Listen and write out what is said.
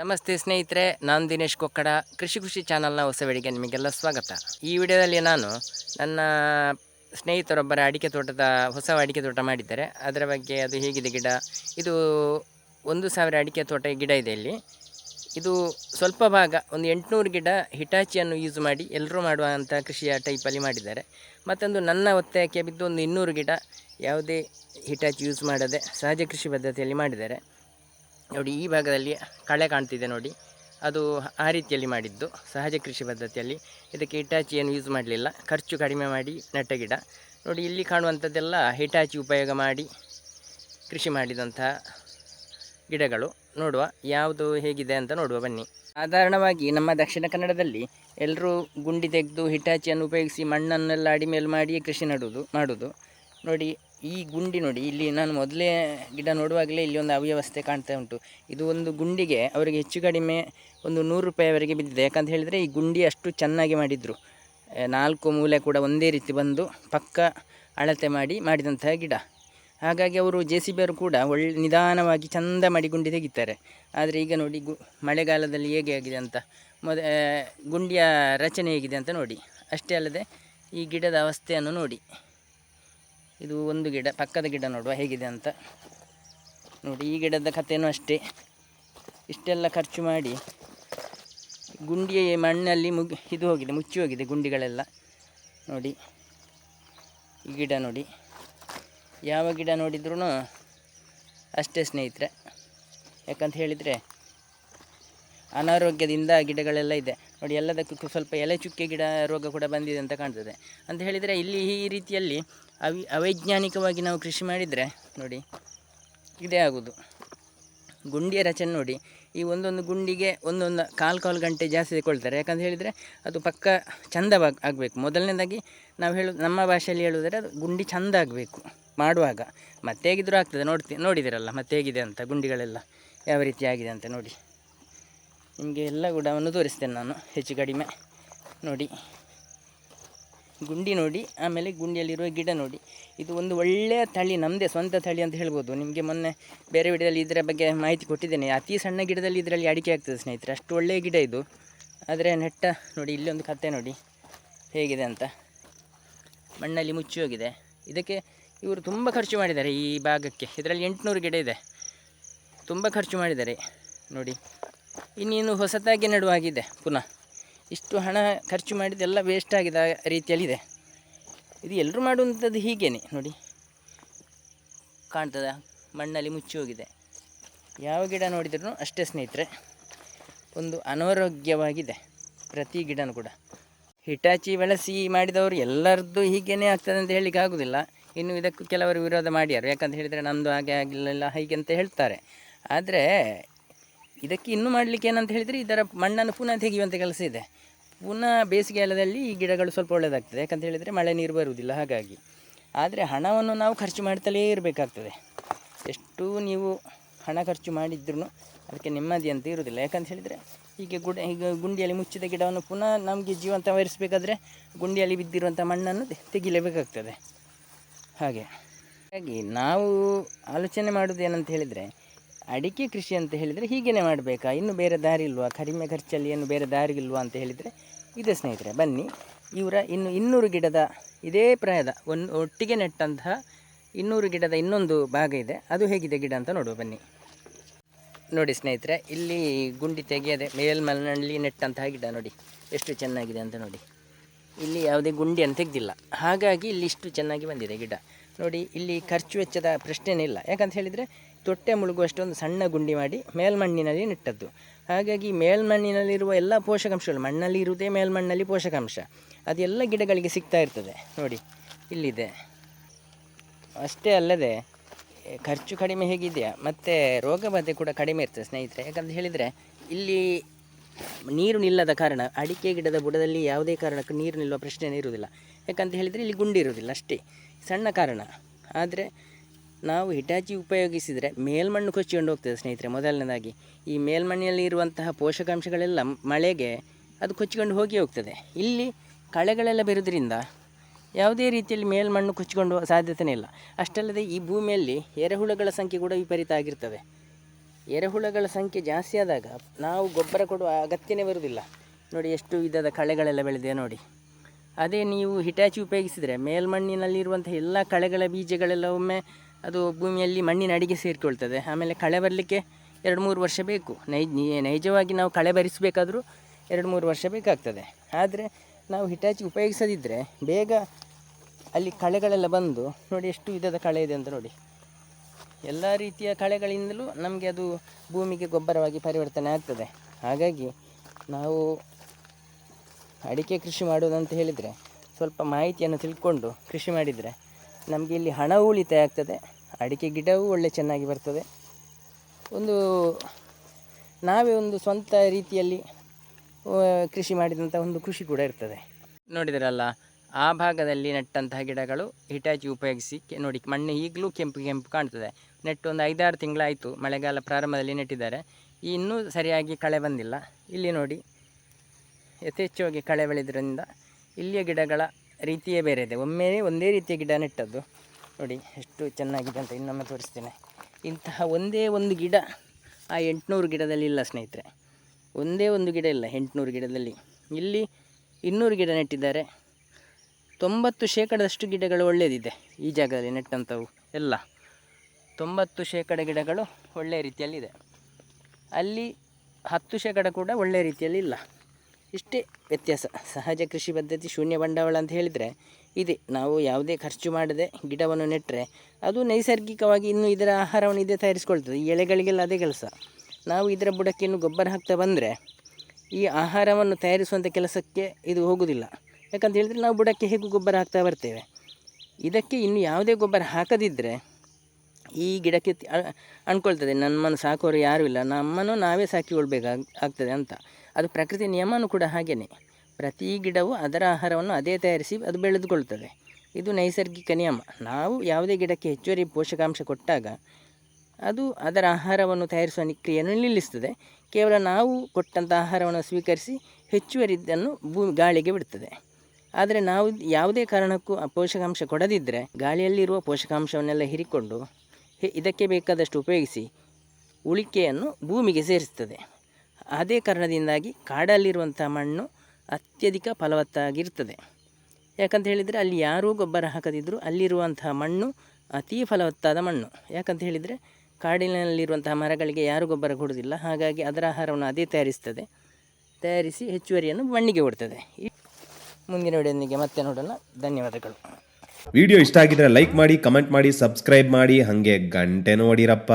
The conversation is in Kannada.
ನಮಸ್ತೆ ಸ್ನೇಹಿತರೆ, ನಾನು ದಿನೇಶ್ ಕೊಕ್ಕಡ, ಕೃಷಿ ಕೃಷಿ ಚಾನಲ್ನ ಹೊಸ ವೇಳೆಗೆ ನಿಮಗೆಲ್ಲ ಸ್ವಾಗತ. ಈ ವಿಡಿಯೋದಲ್ಲಿ ನಾನು ನನ್ನ ಸ್ನೇಹಿತರೊಬ್ಬರ ಅಡಿಕೆ ತೋಟದ, ಹೊಸ ಅಡಿಕೆ ತೋಟ ಮಾಡಿದ್ದಾರೆ. ಅದರ ಬಗ್ಗೆ ಅದು ಹೇಗಿದೆ ಗಿಡ? ಇದು ಒಂದು ಸಾವಿರ ಅಡಿಕೆ ತೋಟ ಗಿಡ ಇದೆ ಇಲ್ಲಿ. ಇದು ಸ್ವಲ್ಪ ಭಾಗ, ಒಂದು ಎಂಟುನೂರು ಗಿಡ ಹಿಟಾಚಿಯನ್ನು ಯೂಸ್ ಮಾಡಿ ಎಲ್ಲರೂ ಮಾಡುವಂಥ ಕೃಷಿಯ ಟೈಪಲ್ಲಿ ಮಾಡಿದ್ದಾರೆ. ಮತ್ತೊಂದು ನನ್ನ ಒತ್ತಾಯಕ್ಕೆ ಬಿದ್ದು ಒಂದು ಇನ್ನೂರು ಗಿಡ ಯಾವುದೇ ಹಿಟಾಚಿ ಯೂಸ್ ಮಾಡದೆ ಸಹಜ ಕೃಷಿ ಪದ್ಧತಿಯಲ್ಲಿ ಮಾಡಿದ್ದಾರೆ. ನೋಡಿ, ಈ ಭಾಗದಲ್ಲಿ ಕಳೆ ಕಾಣ್ತಿದೆ ನೋಡಿ. ಅದು ಆ ರೀತಿಯಲ್ಲಿ ಮಾಡಿದ್ದು, ಸಹಜ ಕೃಷಿ ಪದ್ಧತಿಯಲ್ಲಿ. ಇದಕ್ಕೆ ಹಿಟಾಚಿಯನ್ನು ಯೂಸ್ ಮಾಡಲಿಲ್ಲ. ಖರ್ಚು ಕಡಿಮೆ ಮಾಡಿ ನೆಟ್ಟ ಗಿಡ. ನೋಡಿ, ಇಲ್ಲಿ ಕಾಣುವಂಥದ್ದೆಲ್ಲ ಹಿಟಾಚಿ ಉಪಯೋಗ ಮಾಡಿ ಕೃಷಿ ಮಾಡಿದಂತಹ ಗಿಡಗಳು. ನೋಡುವ ಯಾವುದು ಹೇಗಿದೆ ಅಂತ ನೋಡುವ, ಬನ್ನಿ. ಸಾಧಾರಣವಾಗಿ ನಮ್ಮ ದಕ್ಷಿಣ ಕನ್ನಡದಲ್ಲಿ ಎಲ್ಲರೂ ಗುಂಡಿ ತೆಗೆದು ಹಿಟಾಚಿಯನ್ನು ಉಪಯೋಗಿಸಿ ಮಣ್ಣನ್ನೆಲ್ಲ ಅಡಿಮೇಲೆ ಮಾಡಿ ಕೃಷಿ ನಡುವುದು ಮಾಡುವುದು ನೋಡಿ ಈ ಗುಂಡಿ ನೋಡಿ, ಇಲ್ಲಿ ನಾನು ಮೊದಲೇ ಗಿಡ ನೋಡುವಾಗಲೇ ಇಲ್ಲಿ ಒಂದು ಅವ್ಯವಸ್ಥೆ ಕಾಣ್ತಾ ಉಂಟು. ಇದು ಒಂದು ಗುಂಡಿಗೆ ಅವರಿಗೆ ಹೆಚ್ಚು ಕಡಿಮೆ ಒಂದು ನೂರು ರೂಪಾಯಿವರೆಗೆ ಬಿದ್ದಿದೆ. ಯಾಕಂತ ಹೇಳಿದರೆ ಈ ಗುಂಡಿ ಅಷ್ಟು ಚೆನ್ನಾಗಿ ಮಾಡಿದರು. ನಾಲ್ಕು ಮೂಲೆ ಕೂಡ ಒಂದೇ ರೀತಿ ಬಂದು ಪಕ್ಕ ಅಳತೆ ಮಾಡಿ ಮಾಡಿದಂತಹ ಗಿಡ. ಹಾಗಾಗಿ ಅವರು ಜೆ ಸಿ ಬಿಯವರು ಕೂಡ ಒಳ್ಳೆ ನಿಧಾನವಾಗಿ ಚಂದ ಮಾಡಿ ಗುಂಡಿ ತೆಗಿತಾರೆ. ಆದರೆ ಈಗ ನೋಡಿ, ಗು, ಮಳೆಗಾಲದಲ್ಲಿ ಹೇಗೆ ಆಗಿದೆ ಅಂತ. ಮೊದ ಗುಂಡಿಯ ರಚನೆ ಹೇಗಿದೆ ಅಂತ ನೋಡಿ. ಅಷ್ಟೇ ಅಲ್ಲದೆ ಈ ಗಿಡದ ಅವಸ್ಥೆಯನ್ನು ನೋಡಿ. ಇದು ಒಂದು ಗಿಡ, ಪಕ್ಕದ ಗಿಡ ನೋಡುವ ಹೇಗಿದೆ ಅಂತ. ನೋಡಿ, ಈ ಗಿಡದ ಕಥೆಯೂ ಅಷ್ಟೇ. ಇಷ್ಟೆಲ್ಲ ಖರ್ಚು ಮಾಡಿ ಗುಂಡಿಯ ಮಣ್ಣಲ್ಲಿ ಮುಗಿ ಇದು ಹೋಗಿದೆ, ಮುಚ್ಚಿ ಹೋಗಿದೆ ಗುಂಡಿಗಳೆಲ್ಲ. ನೋಡಿ, ಈ ಗಿಡ ನೋಡಿ. ಯಾವ ಗಿಡ ನೋಡಿದ್ರೂ ಅಷ್ಟೇ ಸ್ನೇಹಿತರೆ. ಯಾಕಂತ ಹೇಳಿದರೆ ಅನಾರೋಗ್ಯದಿಂದ ಗಿಡಗಳೆಲ್ಲ ಇದೆ. ನೋಡಿ, ಎಲ್ಲದಕ್ಕೂ ಸ್ವಲ್ಪ ಎಲೆ ಚುಕ್ಕೆ ಗಿಡ ರೋಗ ಕೂಡ ಬಂದಿದೆ ಅಂತ ಕಾಣ್ತದೆ. ಅಂತ ಹೇಳಿದರೆ ಇಲ್ಲಿ ಈ ರೀತಿಯಲ್ಲಿ ಅವಿ, ಅವೈಜ್ಞಾನಿಕವಾಗಿ ನಾವು ಕೃಷಿ ಮಾಡಿದರೆ, ನೋಡಿ, ಇದೇ ಆಗೋದು. ಗುಂಡಿಯ ರಚನೆ ನೋಡಿ, ಈ ಒಂದೊಂದು ಗುಂಡಿಗೆ ಒಂದೊಂದು ಕಾಲು ಕಾಲು ಗಂಟೆ ಜಾಸ್ತಿ ತಗೊಳ್ತಾರೆ ಯಾಕಂತ ಹೇಳಿದರೆ ಅದು ಪಕ್ಕ ಚಂದ ಆಗಬೇಕು. ಮೊದಲನೇದಾಗಿ ನಾವು ಹೇಳು, ನಮ್ಮ ಭಾಷೆಯಲ್ಲಿ ಹೇಳುವುದರೆ ಅದು ಗುಂಡಿ ಚಂದ ಆಗಬೇಕು ಮಾಡುವಾಗ. ಮತ್ತೆ ಹೇಗಿದ್ರೂ ಆಗ್ತದೆ. ನೋಡ್ತಿ, ನೋಡಿದಿರಲ್ಲ, ಮತ್ತೆ ಹೇಗಿದೆ ಅಂತ ಗುಂಡಿಗಳೆಲ್ಲ ಯಾವ ರೀತಿ ಆಗಿದೆ ಅಂತ ನೋಡಿ. ನಿಮಗೆ ಎಲ್ಲ ಗುಡವನ್ನು ತೋರಿಸ್ತೇನೆ ನಾನು, ಹೆಚ್ಚು ಕಡಿಮೆ. ನೋಡಿ, ಗುಂಡಿ ನೋಡಿ, ಆಮೇಲೆ ಗುಂಡಿಯಲ್ಲಿರುವ ಗಿಡ ನೋಡಿ. ಇದು ಒಂದು ಒಳ್ಳೆಯ ತಳಿ ನಮ್ಮದೇ ಸ್ವಂತ ತಳಿ ಅಂತ ಹೇಳ್ಬೋದು. ನಿಮಗೆ ಮೊನ್ನೆ ಬೇರೆ ವಿಡಿಯೋದಲ್ಲಿ ಇದರ ಬಗ್ಗೆ ಮಾಹಿತಿ ಕೊಟ್ಟಿದ್ದೇನೆ. ಅತಿ ಸಣ್ಣ ಗಿಡದಲ್ಲಿ ಇದರಲ್ಲಿ ಅಡಿಕೆ ಆಗ್ತದೆ ಸ್ನೇಹಿತರೆ. ಅಷ್ಟು ಒಳ್ಳೆಯ ಗಿಡ ಇದು. ಆದರೆ ನೆಟ್ಟ ನೋಡಿ, ಇಲ್ಲಿ ಒಂದು ಕತೆ ನೋಡಿ. ಹೇಗಿದೆ ಅಂತ. ಮಣ್ಣಲ್ಲಿ ಮುಚ್ಚಿ ಹೋಗಿದೆ. ಇದಕ್ಕೆ ಇವರು ತುಂಬ ಖರ್ಚು ಮಾಡಿದ್ದಾರೆ ಈ ಭಾಗಕ್ಕೆ. ಇದರಲ್ಲಿ ಎಂಟುನೂರು ಗಿಡ ಇದೆ. ತುಂಬ ಖರ್ಚು ಮಾಡಿದ್ದಾರೆ. ನೋಡಿ. ಇನ್ನೇನು ಹೊಸತಾಗಿ ನೆಡುವಾಗಿದೆ ಪುನಃ. ಇಷ್ಟು ಹಣ ಖರ್ಚು ಮಾಡಿದ್ದೆಲ್ಲ ವೇಸ್ಟ್ ಆಗಿದ ರೀತಿಯಲ್ಲಿದೆ. ಇದು ಎಲ್ಲರೂ ಮಾಡುವಂಥದ್ದು ಹೀಗೇನೆ, ನೋಡಿ. ಕಾಣ್ತದ? ಮಣ್ಣಲ್ಲಿ ಮುಚ್ಚಿ ಹೋಗಿದೆ. ಯಾವ ಗಿಡ ನೋಡಿದ್ರೂ ಅಷ್ಟೇ ಸ್ನೇಹಿತರೆ, ಒಂದು ಅನಾರೋಗ್ಯವಾಗಿದೆ ಪ್ರತಿ ಗಿಡನೂ ಕೂಡ. ಹಿಟಾಚಿ ಬಳಸಿ ಮಾಡಿದವರು ಎಲ್ಲರದ್ದು ಹೀಗೇನೆ ಆಗ್ತದೆ ಅಂತ ಹೇಳಲಿಕ್ಕೆ ಆಗೋದಿಲ್ಲ. ಇನ್ನು ಇದಕ್ಕೂ ಕೆಲವರು ವಿರೋಧ ಮಾಡ್ಯಾರು. ಯಾಕಂತ ಹೇಳಿದರೆ ನಮ್ಮದು ಹಾಗೆ ಆಗಿಲ್ಲ ಹೀಗೆ ಅಂತ ಹೇಳ್ತಾರೆ. ಆದರೆ ಇದಕ್ಕೆ ಇನ್ನೂ ಮಾಡಲಿಕ್ಕೆ ಏನಂತ ಹೇಳಿದರೆ ಇದರ ಮಣ್ಣನ್ನು ಪುನಃ ತೆಗೆಯುವಂಥ ಕೆಲಸ ಇದೆ. ಪುನಃ ಬೇಸಿಗೆಗಾಲದಲ್ಲಿ ಈ ಗಿಡಗಳು ಸ್ವಲ್ಪ ಒಳ್ಳೆಯದಾಗ್ತದೆ ಯಾಕಂತ ಹೇಳಿದರೆ ಮಳೆ ನೀರು ಬರುವುದಿಲ್ಲ ಹಾಗಾಗಿ. ಆದರೆ ಹಣವನ್ನು ನಾವು ಖರ್ಚು ಮಾಡ್ತಲೇ ಇರಬೇಕಾಗ್ತದೆ. ಎಷ್ಟು ನೀವು ಹಣ ಖರ್ಚು ಮಾಡಿದ್ರೂ ಅದಕ್ಕೆ ನೆಮ್ಮದಿ ಅಂತ ಇರುವುದಿಲ್ಲ. ಯಾಕಂತ ಹೇಳಿದರೆ ಹೀಗೆ ಗುಡ ಈಗ ಗುಂಡಿಯಲ್ಲಿ ಮುಚ್ಚಿದ ಗಿಡವನ್ನು ಪುನಃ ನಮಗೆ ಜೀವಂತ ವಹಿಸಬೇಕಾದ್ರೆ ಗುಂಡಿಯಲ್ಲಿ ಬಿದ್ದಿರುವಂಥ ಮಣ್ಣನ್ನು ತೆಗಿಲೇಬೇಕಾಗ್ತದೆ. ಹಾಗೆ. ಹಾಗಾಗಿ ನಾವು ಆಲೋಚನೆ ಮಾಡೋದು ಏನಂತ ಹೇಳಿದರೆ ಅಡಿಕೆ ಕೃಷಿ ಅಂತ ಹೇಳಿದರೆ ಹೀಗೇ ಮಾಡಬೇಕಾ? ಇನ್ನು ಬೇರೆ ದಾರಿ ಇಲ್ವಾ? ಕಡಿಮೆ ಖರ್ಚಲ್ಲಿ ಏನು ಬೇರೆ ದಾರಿ ಇಲ್ವಾ ಅಂತ ಹೇಳಿದರೆ ಇದೆ ಸ್ನೇಹಿತರೆ, ಬನ್ನಿ. ಇವರ ಇನ್ನು ಇನ್ನೂರು ಗಿಡದ ಇದೇ ಪ್ರಾಯದ ಒಂದು ಒಟ್ಟಿಗೆ ನೆಟ್ಟಂತಹ ಇನ್ನೂರು ಗಿಡದ ಇನ್ನೊಂದು ಭಾಗ ಇದೆ. ಅದು ಹೇಗಿದೆ ಗಿಡ ಅಂತ ನೋಡುವ, ಬನ್ನಿ. ನೋಡಿ ಸ್ನೇಹಿತರೆ, ಇಲ್ಲಿ ಗುಂಡಿ ತೆಗೆಯದೆ ಮೇಲ್ಮಣ್ಣಲ್ಲಿ ನೆಟ್ಟಂತಹ ಗಿಡ ನೋಡಿ. ಎಷ್ಟು ಚೆನ್ನಾಗಿದೆ ಅಂತ ನೋಡಿ. ಇಲ್ಲಿ ಯಾವುದೇ ಗುಂಡಿಯನ್ನು ತೆಗೆದಿಲ್ಲ. ಹಾಗಾಗಿ ಇಲ್ಲಿ ಇಷ್ಟು ಚೆನ್ನಾಗಿ ಬಂದಿದೆ ಗಿಡ. ನೋಡಿ, ಇಲ್ಲಿ ಖರ್ಚು ವೆಚ್ಚದ ಪ್ರಶ್ನೆನೇ ಇಲ್ಲ. ಯಾಕಂತ ಹೇಳಿದರೆ, ತೊಟ್ಟೆ ಮುಳುಗುವಷ್ಟೊಂದು ಸಣ್ಣ ಗುಂಡಿ ಮಾಡಿ ಮೇಲ್ಮಣ್ಣಿನಲ್ಲಿ ನೆಟ್ಟದ್ದು. ಹಾಗಾಗಿ ಮೇಲ್ಮಣ್ಣಿನಲ್ಲಿರುವ ಎಲ್ಲ ಪೋಷಕಾಂಶಗಳು, ಮಣ್ಣಲ್ಲಿ ಇರುವುದೇ ಮೇಲ್ಮಣ್ಣಲ್ಲಿ ಪೋಷಕಾಂಶ. ಅದೆಲ್ಲ ಗಿಡಗಳಿಗೆ ಸಿಗ್ತಾ ಇರ್ತದೆ. ನೋಡಿ, ಇಲ್ಲಿದೆ. ಅಷ್ಟೇ ಅಲ್ಲದೆ, ಖರ್ಚು ಕಡಿಮೆ ಹೇಗಿದೆಯಾ? ಮತ್ತು ರೋಗ ಬಾಧೆ ಕೂಡ ಕಡಿಮೆ ಇರ್ತದೆ ಸ್ನೇಹಿತರೆ. ಯಾಕಂತ ಹೇಳಿದರೆ, ಇಲ್ಲಿ ನೀರು ನಿಲ್ಲದ ಕಾರಣ, ಅಡಿಕೆ ಗಿಡದ ಬುಡದಲ್ಲಿ ಯಾವುದೇ ಕಾರಣಕ್ಕೂ ನೀರು ನಿಲ್ಲುವ ಪ್ರಶ್ನೆಯೇ ಇರುವುದಿಲ್ಲ. ಯಾಕಂತ ಹೇಳಿದರೆ ಇಲ್ಲಿ ಗುಂಡಿ ಇರೋದಿಲ್ಲ ಅಷ್ಟೇ. ಸಣ್ಣ ಕಾರಣ. ಆದರೆ ನಾವು ಹಿಟಾಚಿ ಉಪಯೋಗಿಸಿದರೆ ಮೇಲ್ಮಣ್ಣು ಕೊಚ್ಚಿಕೊಂಡು ಹೋಗ್ತದೆ ಸ್ನೇಹಿತರೆ ಮೊದಲನೇದಾಗಿ. ಈ ಮೇಲ್ಮಣ್ಣಿನಲ್ಲಿ ಇರುವಂತಹ ಪೋಷಕಾಂಶಗಳೆಲ್ಲ ಮಳೆಗೆ ಅದು ಕೊಚ್ಚಿಕೊಂಡು ಹೋಗಿ ಹೋಗ್ತದೆ. ಇಲ್ಲಿ ಕಳೆಗಳೆಲ್ಲ ಬೆರೋದ್ರಿಂದ ಯಾವುದೇ ರೀತಿಯಲ್ಲಿ ಮೇಲ್ಮಣ್ಣು ಕೊಚ್ಚಿಕೊಂಡು ಸಾಧ್ಯತೆಯೇ ಇಲ್ಲ. ಅಷ್ಟಲ್ಲದೆ ಈ ಭೂಮಿಯಲ್ಲಿ ಎರೆಹುಳುಗಳ ಸಂಖ್ಯೆ ಕೂಡ ವಿಪರೀತ ಆಗಿರ್ತವೆ. ಎರೆಹುಳಗಳ ಸಂಖ್ಯೆ ಜಾಸ್ತಿ ಆದಾಗ ನಾವು ಗೊಬ್ಬರ ಕೊಡುವ ಅಗತ್ಯನೇ ಬರುವುದಿಲ್ಲ. ನೋಡಿ ಎಷ್ಟು ವಿಧದ ಕಳೆಗಳೆಲ್ಲ ಬೆಳೆದಿದೆ ನೋಡಿ. ಅದೇ ನೀವು ಹಿಟಾಚಿ ಉಪಯೋಗಿಸಿದರೆ ಮೇಲ್ಮಣ್ಣಿನಲ್ಲಿರುವಂಥ ಎಲ್ಲ ಕಳೆಗಳ ಬೀಜಗಳೆಲ್ಲ ಒಮ್ಮೆ ಅದು ಭೂಮಿಯಲ್ಲಿ ಮಣ್ಣಿನ ಅಡಿಗೆ ಸೇರಿಕೊಳ್ತದೆ. ಆಮೇಲೆ ಕಳೆ ಬರಲಿಕ್ಕೆ ಎರಡು ಮೂರು ವರ್ಷ ಬೇಕು. ನೈಜವಾಗಿ ನಾವು ಕಳೆ ಬರಿಸಬೇಕಾದರೂ ಎರಡು ಮೂರು ವರ್ಷ ಬೇಕಾಗ್ತದೆ. ಆದರೆ ನಾವು ಹಿಟಾಚಿ ಉಪಯೋಗಿಸದಿದ್ದರೆ ಬೇಗ ಅಲ್ಲಿ ಕಳೆಗಳೆಲ್ಲ ಬಂದು ನೋಡಿ ಎಷ್ಟು ವಿಧದ ಕಳೆ ಇದೆ ಅಂತ ನೋಡಿ. ಎಲ್ಲ ರೀತಿಯ ಕಳೆಗಳಿಂದಲೂ ನಮಗೆ ಅದು ಭೂಮಿಗೆ ಗೊಬ್ಬರವಾಗಿ ಪರಿವರ್ತನೆ ಆಗ್ತದೆ. ಹಾಗಾಗಿ ನಾವು ಅಡಿಕೆ ಕೃಷಿ ಮಾಡುವುದಂತ ಹೇಳಿದರೆ ಸ್ವಲ್ಪ ಮಾಹಿತಿಯನ್ನು ತಿಳ್ಕೊಂಡು ಕೃಷಿ ಮಾಡಿದರೆ ನಮಗೆ ಇಲ್ಲಿ ಹಣ ಉಳಿತಾಯ ಆಗ್ತದೆ, ಅಡಿಕೆ ಗಿಡವೂ ಒಳ್ಳೆ ಚೆನ್ನಾಗಿ ಬರ್ತದೆ. ಒಂದು, ನಾವೇ ಒಂದು ಸ್ವಂತ ರೀತಿಯಲ್ಲಿ ಕೃಷಿ ಮಾಡಿದಂಥ ಒಂದು ಖುಷಿ ಕೂಡ ಇರ್ತದೆ. ನೋಡಿದ್ರಲ್ಲ, ಆ ಭಾಗದಲ್ಲಿ ನೆಟ್ಟಂತಹ ಗಿಡಗಳು ಹಿಟಾಚಿ ಉಪಯೋಗಿಸಿ ನೋಡಿ, ಮಣ್ಣು ಈಗಲೂ ಕೆಂಪು ಕೆಂಪು ಕಾಣ್ತದೆ. ನೆಟ್ಟು ಒಂದು ಐದಾರು ತಿಂಗಳಾಯಿತು ಮಳೆಗಾಲ ಪ್ರಾರಂಭದಲ್ಲಿ ನೆಟ್ಟಿದ್ದಾರೆ. ಇನ್ನೂ ಸರಿಯಾಗಿ ಕಳೆ ಬಂದಿಲ್ಲ. ಇಲ್ಲಿ ನೋಡಿ ಯಥೇಚ್ಛವಾಗಿ ಕಳೆ ಬೆಳೆದ್ರಿಂದ ಇಲ್ಲಿಯ ಗಿಡಗಳ ರೀತಿಯೇ ಬೇರೆ ಇದೆ. ಒಮ್ಮೆ ಒಂದೇ ರೀತಿಯ ಗಿಡ ನೆಟ್ಟದ್ದು ನೋಡಿ, ಎಷ್ಟು ಚೆನ್ನಾಗಿದೆ ಅಂತ ಇನ್ನೊಮ್ಮೆ ತೋರಿಸ್ತೇನೆ. ಇಂತಹ ಒಂದೇ ಒಂದು ಗಿಡ ಆ ಎಂಟುನೂರು ಗಿಡದಲ್ಲಿ ಇಲ್ಲ ಸ್ನೇಹಿತರೆ. ಒಂದೇ ಒಂದು ಗಿಡ ಇಲ್ಲ ಎಂಟುನೂರು ಗಿಡದಲ್ಲಿ. ಇಲ್ಲಿ ಇನ್ನೂರು ಗಿಡ ನೆಟ್ಟಿದ್ದಾರೆ ತೊಂಬತ್ತು ಶೇಕಡದಷ್ಟು ಗಿಡಗಳು ಒಳ್ಳೆಯದಿದೆ ಈ ಜಾಗದಲ್ಲಿ ನೆಟ್ಟಂಥವು ಎಲ್ಲ. ತೊಂಬತ್ತು ಶೇಕಡ ಗಿಡಗಳು ಒಳ್ಳೆಯ ರೀತಿಯಲ್ಲಿದೆ. ಅಲ್ಲಿ ಹತ್ತು ಶೇಕಡ ಕೂಡ ಒಳ್ಳೆಯ ರೀತಿಯಲ್ಲಿ ಇಲ್ಲ. ಇಷ್ಟೇ ವ್ಯತ್ಯಾಸ. ಸಹಜ ಕೃಷಿ ಪದ್ಧತಿ ಶೂನ್ಯ ಬಂಡವಾಳ ಅಂತ ಹೇಳಿದರೆ ಇದೆ. ನಾವು ಯಾವುದೇ ಖರ್ಚು ಮಾಡದೆ ಗಿಡವನ್ನು ನೆಟ್ಟರೆ ಅದು ನೈಸರ್ಗಿಕವಾಗಿ ಇನ್ನು ಇದರ ಆಹಾರವನ್ನು ಇದೇ ತಯಾರಿಸ್ಕೊಳ್ತದೆ. ಈ ಎಲೆಗಳಿಗೆಲ್ಲ ಅದೇ ಕೆಲಸ. ನಾವು ಇದರ ಬುಡಕ್ಕೆ ಇನ್ನು ಗೊಬ್ಬರ ಹಾಕ್ತಾ ಬಂದರೆ ಈ ಆಹಾರವನ್ನು ತಯಾರಿಸುವಂಥ ಕೆಲಸಕ್ಕೆ ಇದು ಹೋಗುವುದಿಲ್ಲ ಯಾಕಂತ ಹೇಳಿದರೆ ನಾವು ಬುಡಕ್ಕೆ ಹೇಗೂ ಗೊಬ್ಬರ ಹಾಕ್ತಾ ಬರ್ತೇವೆ. ಇದಕ್ಕೆ ಇನ್ನು ಯಾವುದೇ ಗೊಬ್ಬರ ಹಾಕದಿದ್ದರೆ ಈ ಗಿಡಕ್ಕೆ ಅಂದ್ಕೊಳ್ತದೆ ನಮ್ಮನ್ನು ಸಾಕೋರು ಯಾರೂ ಇಲ್ಲ. ನಮ್ಮನ್ನು ನಾವೇ ಸಾಕಿಕೊಳ್ಬೇಕಾಗ್ ಆಗ್ತದೆ ಅಂತ. ಅದು ಪ್ರಕೃತಿ ನಿಯಮನೂ ಕೂಡ ಹಾಗೆಯೇ ಪ್ರತಿ ಗಿಡವು ಅದರ ಆಹಾರವನ್ನು ಅದೇ ತಯಾರಿಸಿ ಅದು ಬೆಳೆದುಕೊಳ್ತದೆ. ಇದು ನೈಸರ್ಗಿಕ ನಿಯಮ. ನಾವು ಯಾವುದೇ ಗಿಡಕ್ಕೆ ಹೆಚ್ಚುವರಿ ಪೋಷಕಾಂಶ ಕೊಟ್ಟಾಗ ಅದು ಅದರ ಆಹಾರವನ್ನು ತಯಾರಿಸುವ ಕ್ರಿಯೆಯನ್ನು ನಿಲ್ಲಿಸ್ತದೆ. ಕೇವಲ ನಾವು ಕೊಟ್ಟಂಥ ಆಹಾರವನ್ನು ಸ್ವೀಕರಿಸಿ ಹೆಚ್ಚುವರಿದ್ದನ್ನು ಭೂ ಗಾಳಿಗೆ ಬಿಡ್ತದೆ ಆದರೆ ನಾವು ಯಾವುದೇ ಕಾರಣಕ್ಕೂ ಆ ಪೋಷಕಾಂಶ ಕೊಡದಿದ್ದರೆ ಗಾಳಿಯಲ್ಲಿರುವ ಪೋಷಕಾಂಶವನ್ನೆಲ್ಲ ಹೀರಿಕೊಂಡು ಇದಕ್ಕೆ ಬೇಕಾದಷ್ಟು ಉಪಯೋಗಿಸಿ ಉಳಿಕೆಯನ್ನು ಭೂಮಿಗೆ ಸೇರಿಸ್ತದೆ. ಅದೇ ಕಾರಣದಿಂದಾಗಿ ಕಾಡಲ್ಲಿರುವಂಥ ಮಣ್ಣು ಅತ್ಯಧಿಕ ಫಲವತ್ತಾಗಿರ್ತದೆ. ಯಾಕಂತ ಹೇಳಿದರೆ ಅಲ್ಲಿ ಯಾರೂ ಗೊಬ್ಬರ ಹಾಕದಿದ್ದರೂ ಅಲ್ಲಿರುವಂತಹ ಮಣ್ಣು ಅತೀ ಫಲವತ್ತಾದ ಮಣ್ಣು. ಯಾಕಂತ ಹೇಳಿದರೆ ಕಾಡಿನಲ್ಲಿರುವಂತಹ ಮರಗಳಿಗೆ ಯಾರೂ ಗೊಬ್ಬರ ಕೊಡುವುದಿಲ್ಲ. ಹಾಗಾಗಿ ಅದರ ಆಹಾರವನ್ನು ಅದೇ ತಯಾರಿಸ್ತದೆ. ತಯಾರಿಸಿ ಹೆಚ್ಚುವರಿಯನ್ನು ಮಣ್ಣಿಗೆ ಕೊಡ್ತದೆ. ಮುಂದಿನ ವಿಡಿಯೋದೊಂದಿಗೆ ಮತ್ತೆ ನೋಡೋಣ. ಧನ್ಯವಾದಗಳು. ವಿಡಿಯೋ ಇಷ್ಟ ಆಗಿದ್ರೆ ಲೈಕ್ ಮಾಡಿ ಕಮೆಂಟ್ ಮಾಡಿ ಸಬ್ಸ್ಕ್ರೈಬ್ ಮಾಡಿ. ಹಾಗೆ ಗಂಟೆ ನೋಡಿರಪ್ಪ.